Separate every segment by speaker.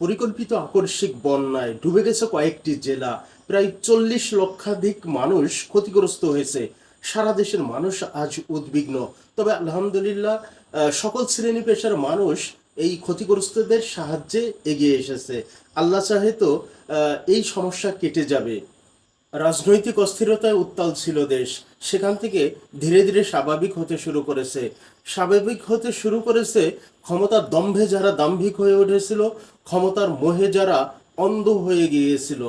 Speaker 1: পরিকল্পিত আকস্মিক বন্যায় ডুবে গেছে কয়েকটি জেলা। প্রায় চল্লিশ লক্ষাধিক মানুষ ক্ষতিগ্রস্ত হয়েছে। সারা দেশের মানুষ আজ উদ্বিগ্ন। তবে আলহামদুলিল্লাহ সকল শ্রেণি পেশার মানুষ এই ক্ষতিগ্রস্তদের সাহায্যে এগিয়ে এসেছে। আল্লাহ চাহে তো এই সমস্যা কেটে যাবে। রাজনৈতিক অস্থিরতায় উত্তাল ছিল দেশ। সেখান থেকে ধীরে ধীরে স্বাভাবিক হতে শুরু করেছে। স্বাভাবিক হতে শুরু করেছে ক্ষমতার দম্ভে যারা দাম্ভিক হয়ে উঠেছিল, ক্ষমতার মোহে যারা অন্ধ হয়ে গিয়েছিল।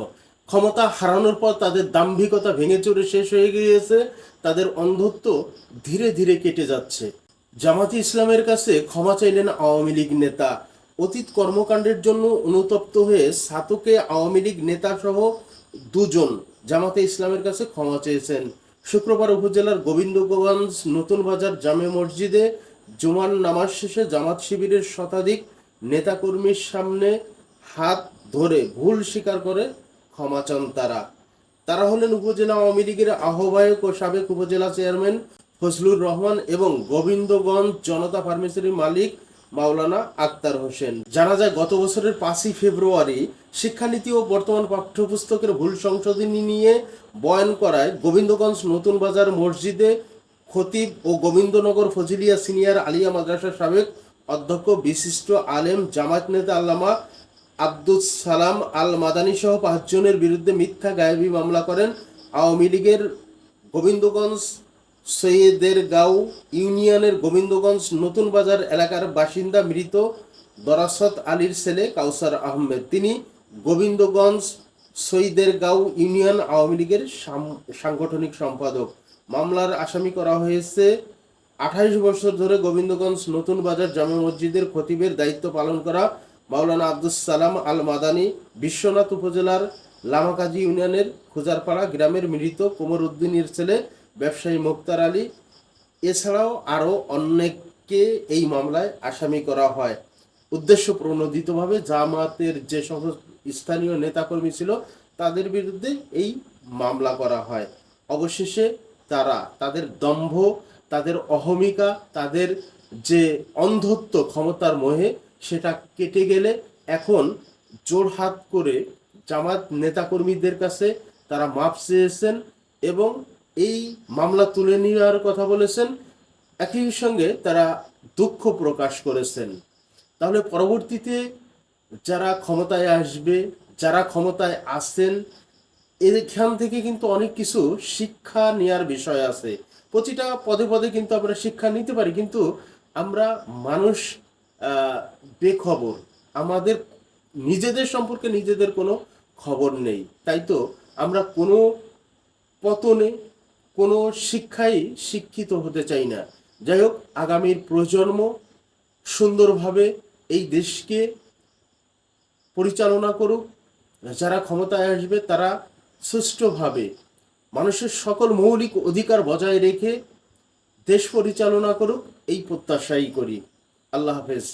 Speaker 1: ক্ষমতা হারানোর পর তাদের দাম্ভিকতা ভেঙে চড়ে শেষ হয়ে গিয়েছে, তাদের অন্ধত্ব ধীরে ধীরে কেটে যাচ্ছে। জামাতি ইসলামের কাছে ক্ষমা চাইলেন আওয়ামী লীগ নেতা। অতীত কর্মকাণ্ডের জন্য অনুতপ্ত হয়ে সাতকে আওয়ামী লীগ নেতা সহ দুজন জামাতে ইসলামের কাছে ক্ষমা চেয়েছেন। শুক্রবার উপজেলার গোবিন্দগঞ্জ নতুন বাজার জামে মসজিদে জুমার নামাজ শেষে জামাত শিবিরের শতাধিক নেতাকর্মীর সামনে হাত ধরে ভুল স্বীকার করে ক্ষমা চান তারা। তারা হলেন উপজেলা আওয়ামী লীগের আহ্বায়ক ও সাবেক উপজেলা চেয়ারম্যান ফজলুর রহমান এবং গোবিন্দগঞ্জ জনতা ফার্মেসির মালিক মাওলানা আক্তার হোসেন। জানা যায়, গত বছরের পাঁচই ফেব্রুয়ারি শিক্ষানীতি ও বর্তমান পাঠ্যপুস্তকের ভুল সংশোধনী নিয়ে বয়ান করায় গোবিন্দগঞ্জ নতুন বাজার মসজিদে খতিব ও গোবিন্দনগর ফজিলিয়া সিনিয়র আলিয়া মাদ্রাসার সাবেক অধ্যক্ষ বিশিষ্ট আলেম জামাত নেতা আল্লামা আব্দুস সালাম আল মাদানী সহ পাঁচজনের বিরুদ্ধে মিথ্যা গায়েবী মামলা করেন। আওয়ামী লীগের গোবিন্দগঞ্জ সৈয়দের গাঁও ইউনিয়নের গোবিন্দগঞ্জ নতুন বাজার এলাকার বাসিন্দা মৃত দরাসত আলীর ছেলে কাউসার আহমেদ। তিনি গোবিন্দগঞ্জ সৈয়দের গাঁও ইউনিয়ন আওয়ামী লীগের সাংগঠনিক সম্পাদক। মামলার আসামি করা হয়েছে আঠাইশ বছর ধরে গোবিন্দগঞ্জ নতুন বাজার জামে মসজিদের খতিবের দায়িত্ব পালন করা মাওলানা আব্দুস সালাম আল মাদানী বিশ্বনাথ উপজেলার লামাকাজি ইউনিয়নের খুজারপাড়া গ্রামের মৃত কোমর উদ্দিনের ছেলে ব্যবসায়ী মুক্তার আলী। এছাড়াও আরও অনেককে এই মামলায় আসামি করা হয়। উদ্দেশ্য প্রণোদিতভাবে জামাতের যে সমস্ত স্থানীয় নেতাকর্মী ছিল, তাদের বিরুদ্ধে এই মামলা করা হয়। অবশেষে তারা, তাদের দম্ভ, তাদের অহমিকা, তাদের যে অন্ধত্ব ক্ষমতার মোহে, সেটা কেটে গেলে এখন জোরহাত করে জামাত নেতাকর্মীদের কাছে তারা মাপ চেয়েছেন এবং এই মামলা তুলে নেওয়ার কথা বলেছেন। একই সঙ্গে তারা দুঃখ প্রকাশ করেছেন। তাহলে পরবর্তীতে যারা ক্ষমতায় আসবে, যারা ক্ষমতায় আসছেন এখান থেকে কিন্তু অনেক কিছু শিক্ষা নেওয়ার বিষয় আছে। প্রতিটা পদে পদে কিন্তু আমরা শিক্ষা নিতে পারি, কিন্তু আমরা মানুষ বেখবর। আমাদের নিজেদের সম্পর্কে নিজেদের কোনো খবর নেই। তাই তো আমরা কোনো পতনে কোনো শিক্ষাই শিক্ষিত হতে চাই না। যাই হোক আগামীর প্রজন্ম সুন্দরভাবে এই দেশকে পরিচালনা করুক। যারা ক্ষমতায় আসবে, তারা সুষ্ঠুভাবে মানুষের সকল মৌলিক অধিকার বজায় রেখে দেশ পরিচালনা করুক, এই প্রত্যাশাই করি। আল্লাহ হাফেজ।